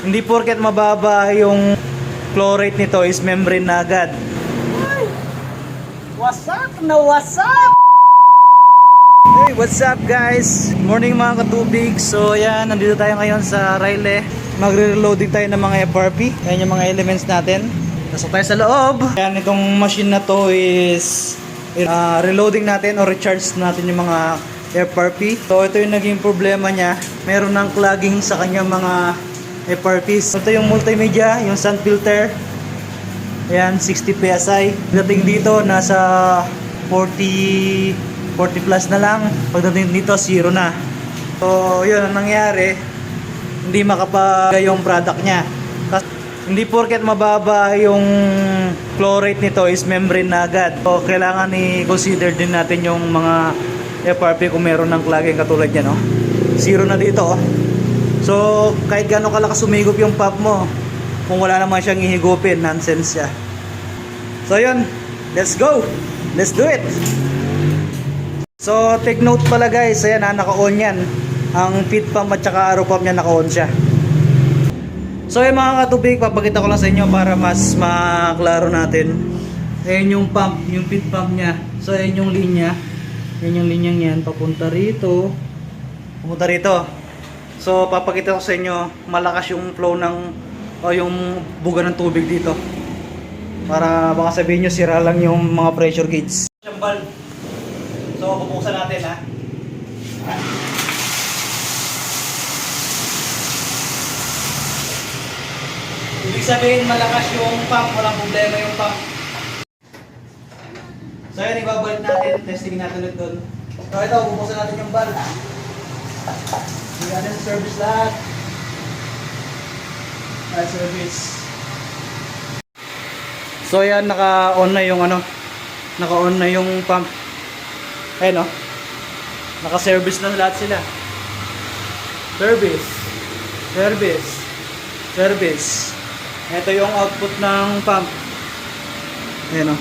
Hindi porket mababa yung flow rate nito is membrane na agad. What's up na what's up? Hey, what's up guys? Morning mga katubig. So yan, nandito tayo ngayon sa Riley. Magre-reloading tayo ng mga FRP. Yan yung mga elements natin. Nasok tayo sa loob. Yan, itong machine na to is uh, reloading natin or recharge natin yung mga FRP. So ito yung naging problema niya. Meron ng clogging sa kanyang mga FRPs. Ito yung multimedia, yung sun filter. Ayan, 60 PSI. Dating dito, nasa 40 40 plus na lang. Pagdating dito, zero na. So, yun ang nangyari. Hindi makapag yung product niya. Kas- hindi porket mababa yung flow rate nito is membrane na agad. So, kailangan i-consider din natin yung mga FRP kung meron ng clogging katulad yan, no? Zero na dito, oh. So, kahit gano'ng kalakas sumigop yung pump mo, kung wala naman siyang ihigupin, nonsense siya. So, yun. Let's go! Let's do it! So, take note pala guys, ayan ha, naka-on yan. Ang feed pump at saka arrow pump niya naka-on siya. So, yung mga katubig, papakita ko lang sa inyo para mas maklaro natin. Ayan yung pump, yung feed pump niya. So, ayan yung linya. Ayan yung linyang yan, papunta rito. Papunta rito. So, papakita ko sa inyo, malakas yung flow ng, o yung buga ng tubig dito. Para baka sabihin nyo, sira lang yung mga pressure gauge. Valve. So, bubuksan natin ha. Ibig sabihin, malakas yung pump, walang problema yung pump. So, yan, ibabalik natin, testing natin ulit doon. So, ito, bubuksan natin yung valve. Natin sa service lahat. Lahat service. So, yan, naka-on na yung ano, naka-on na yung pump. Ayun o. Naka-service na lahat sila. Service. Service. Service. Ito yung output ng pump. Ayun o.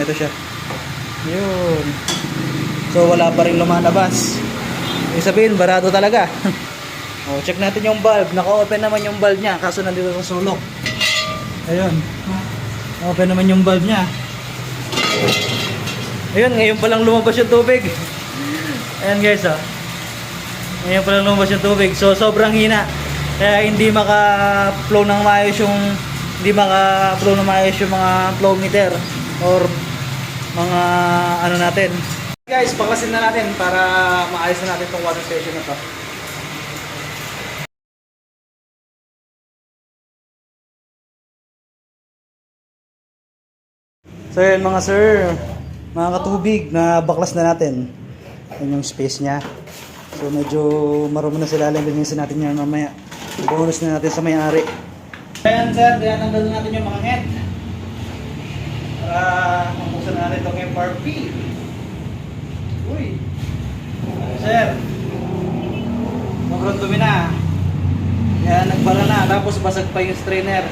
Ito siya. Yun. So wala pa rin lumalabas. Ibig sabihin, barado talaga. o, check natin yung valve. Naka-open naman yung valve niya. Kaso nandito sa sulok. Ayun. Open naman yung valve niya. Ayun, ngayon pa lang lumabas yung tubig. Ayan guys, oh. Ngayon pa lang lumabas yung tubig. So, sobrang hina. Kaya hindi maka-flow ng maayos yung hindi maka-flow ng maayos yung mga flow meter or mga ano natin. Guys, paklasin na natin para maayos na natin tong water station na to. So yun mga sir, mga katubig na baklas na natin. Yan yung space niya. So medyo marumi na sila lang linisin natin yan mamaya. Bonus na natin sa may-ari. Ayan sir, nandun natin yung mga head. Para mabuksan na natin itong FRP. Uy! Sir? Sobrang dumi na. Yan, nagbara na. Tapos basag pa yung strainer.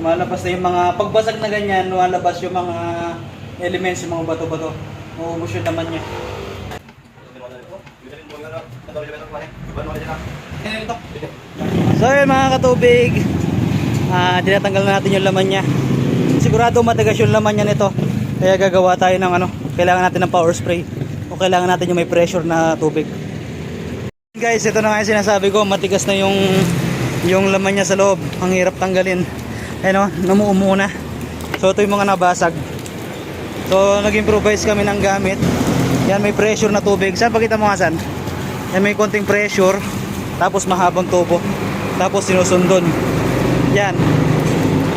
Lumalabas na yung mga, pagbasag na ganyan, lumalabas yung mga elements, yung mga bato-bato. Maubos yung laman niya. So yun mga katubig, ah tinatanggal na natin yung laman niya. Sigurado matagas yung laman niya nito. Kaya gagawa tayo ng ano, kailangan natin ng power spray. O kailangan natin yung may pressure na tubig. Guys, ito na nga yung sinasabi ko, matigas na yung yung laman niya sa loob. Ang hirap tanggalin. Ayun o, namuumo na. So ito yung mga nabasag. So nag-improvise kami ng gamit. Yan may pressure na tubig. Saan pakita mo nga saan? Yan may konting pressure. Tapos mahabang tubo. Tapos sinusundon. Yan.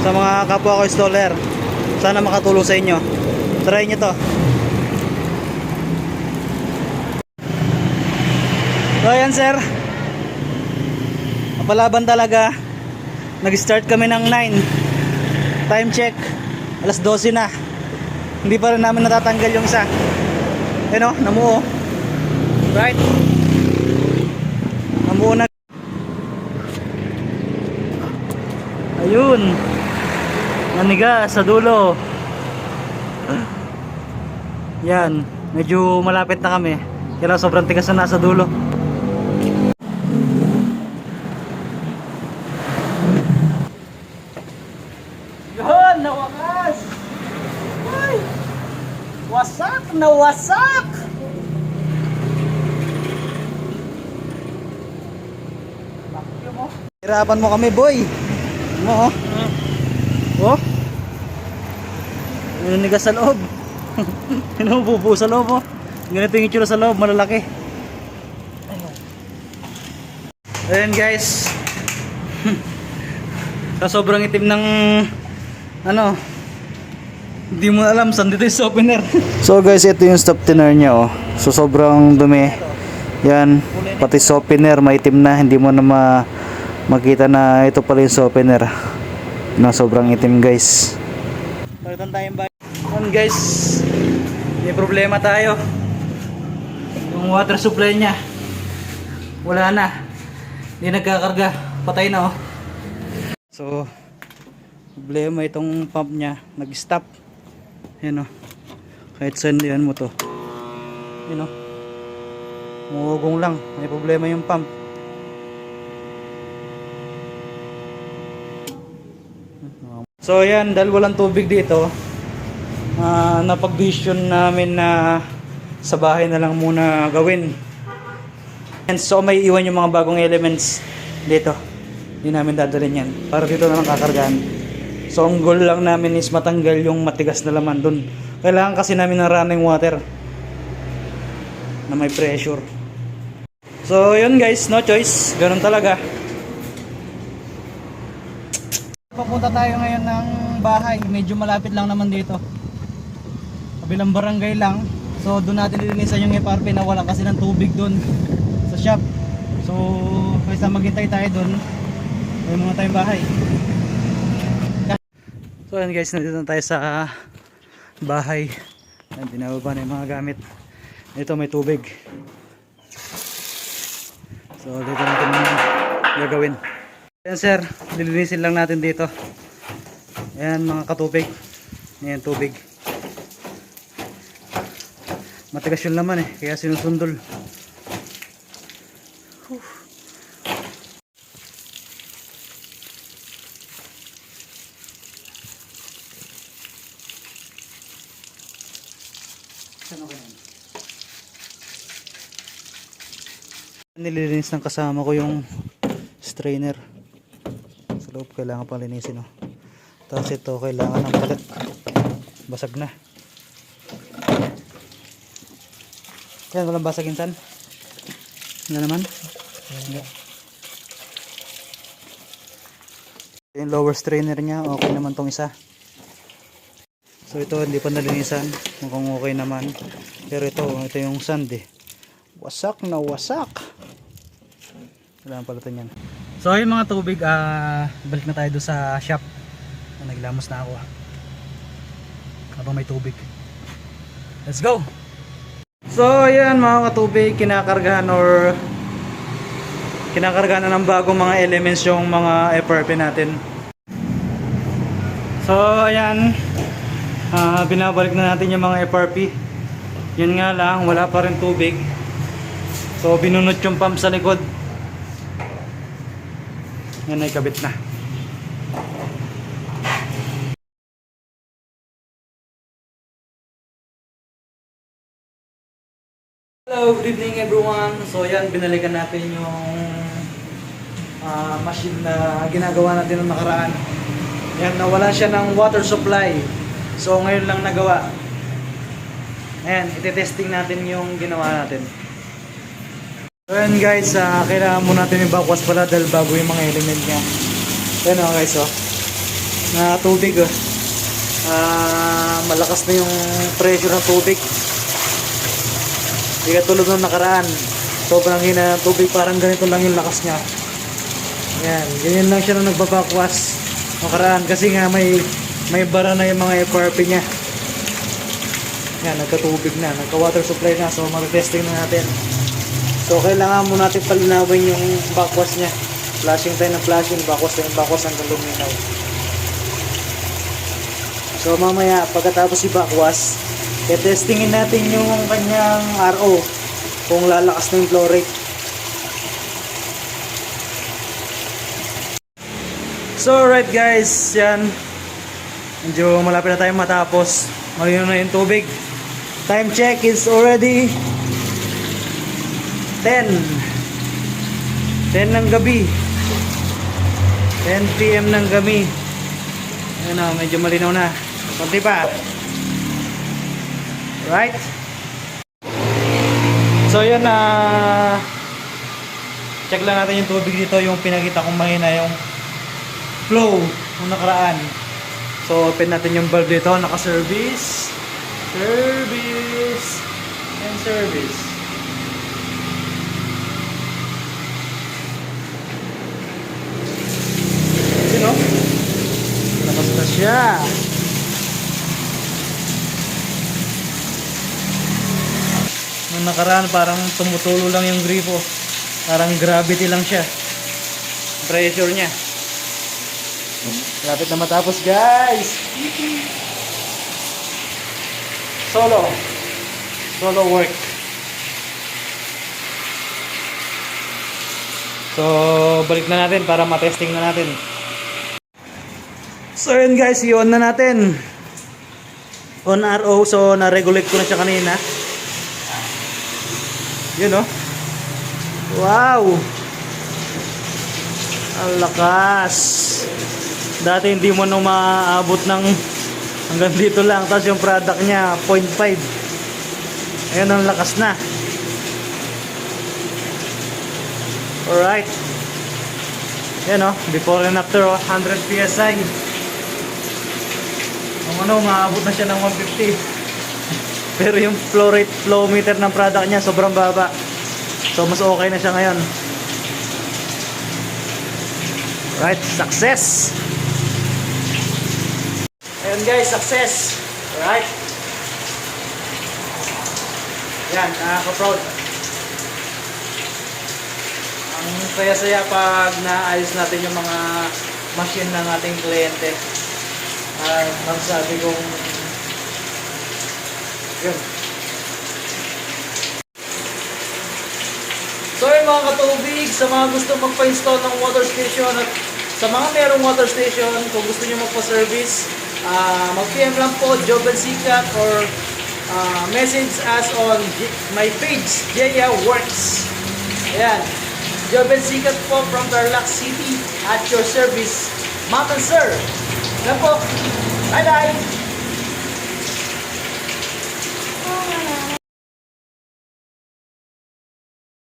Sa mga kapwa ko installer. Sana makatulong sa inyo. Try nyo to. So ayan sir. Mapalaban talaga. Nag-start kami ng 9. Time check. Alas 12 na. Hindi pa rin namin natatanggal yung isa. Ayun o, namuo. Right? Namuo na. Ayun. Naniga sa dulo. Yan. Medyo malapit na kami. Kaya sobrang tigas na nasa dulo. Na wasak! Hirapan mo kami, boy. Mo, oh. Oh. Nanigas sa loob. Inububo sa loob, oh. Ganito yung itsura sa loob, malalaki. Ayan guys. sa sobrang itim ng ano, hindi mo alam saan dito yung softener. so guys, ito yung softener niya oh. So sobrang dumi. Yan, pati softener maitim na, hindi mo na ma makita na ito pala yung softener. Na sobrang itim guys. Palitan tayong bike. Yan guys, may problema tayo. Yung water supply niya, wala na. Hindi nagkakarga, patay na oh. So, problema itong pump niya, nag-stop. Yan oh. Kahit saan yan mo to. Yan oh. Mugong lang, may problema yung pump. So yan, dahil walang tubig dito, ah napag-vision namin na sa bahay na lang muna gawin. And so may iwan yung mga bagong elements dito. Hindi namin dadalhin yan. Para dito na lang kakargahan. So ang goal lang namin is matanggal yung matigas na laman dun. Kailangan kasi namin ng running water na may pressure. So yun guys, no choice. Ganun talaga. Papunta tayo ngayon ng bahay. Medyo malapit lang naman dito. Kabilang barangay lang. So doon natin lilinisan yung FRP na wala kasi ng tubig doon sa shop. So kaysa maghintay tayo doon, ay muna tayong bahay. So ayan guys, nandito na tayo sa bahay. Ayan, binababa na yung mga gamit. Ito may tubig. So dito natin gagawin. Ayan sir, lilinisin lang natin dito. Ayan mga katubig. Ayan tubig. Matigas yung laman eh, kaya sinusundol. Nililinis ng kasama ko yung strainer. Sa loob kailangan pang linisin. Oh. Tapos ito kailangan ng palit. Basag na. Yan, walang basag insan. Ano naman? Hindi. Yung lower strainer niya, okay naman tong isa. So ito hindi pa nalinisan, mukhang okay naman. Pero ito, ito yung sand eh. Wasak na wasak. Kailangan palitan yan. So yung mga tubig, ah balik na tayo doon sa shop. Ah, Naglamos na ako. ah. Habang may tubig. Let's go! So ayan mga katubig, kinakargahan or kinakargahan na ng bagong mga elements yung mga FRP natin. So ayan, ah binabalik na natin yung mga FRP. Yun nga lang, wala pa rin tubig. So binunot yung pump sa likod. Yan ay kabit na. Hello, good evening everyone. So yan, binalikan natin yung ah, machine na ginagawa natin noong nakaraan. Yan, nawala siya ng water supply. So ngayon lang nagawa. Ayan, ite-testing natin yung ginawa natin. So yan guys, ah, kailangan mo natin i-backwash pala dahil bago yung mga element niya. Yan o guys oh. Na tubig oh. Ah, malakas na yung pressure ng tubig. Hindi katulad ng nakaraan. Sobrang hina ng tubig, parang ganito lang yung lakas niya. Yan, ganyan lang siya nung nagbabakwas nakaraan kasi nga may may bara na yung mga FRP niya. Yan, nagkatubig na, nagka-water supply na, so mag-testing na natin. So, kailangan mo natin palinawin yung backwash niya. Flashing tayo ng flashing, backwash tayo ng backwash hanggang luminaw. So, mamaya, pagkatapos i-backwash, testingin natin yung kanyang RO kung lalakas yung flow rate. So, right guys, yan. Medyo malapit na tayo matapos. Malino na yung tubig. Time check is already 10. 10 ng gabi. 10 p.m. ng gabi. Ayan o, medyo malinaw na. Kunti pa. Right? So yun na check lang natin yung tubig dito yung pinakita kong mahina yung flow nung nakaraan. So open natin yung valve dito, naka-service. Service and service. Yun o. Labas na siya. Nung nakaraan parang tumutulo lang yung gripo. Parang gravity lang siya. Pressure niya. Lapit na matapos guys. Solo. Solo work. So, balik na natin para matesting na natin. So yun guys, i-on na natin. On RO, so na-regulate ko na siya kanina. Yun oh. Wow! Ang lakas. Dati hindi mo nung maaabot ng hanggang dito lang. Tapos yung product niya, 0.5. Ayun ang lakas na. Alright. Yan oh, before and after oh, 100 PSI. Kung ano, maabot na siya ng 150. Pero yung flow rate, flow meter ng product niya sobrang baba. So mas okay na siya ngayon. Right, success. Ayun guys, success. Right. Yan, nakaka-proud. Ang saya-saya pag naayos natin yung mga machine ng ating kliyente. Uh, magsabi kong yun. So yun mga katubig, sa mga gusto magpa-install ng water station at sa mga merong water station, kung gusto nyo magpa-service, ah, mag-PM lang po, Jobel Sikat or ah, message us on my page, Jaya Works. Ayan. Jobel Sikat po from Tarlac City at your service. Ma'am and sir. Yan po. Bye-bye.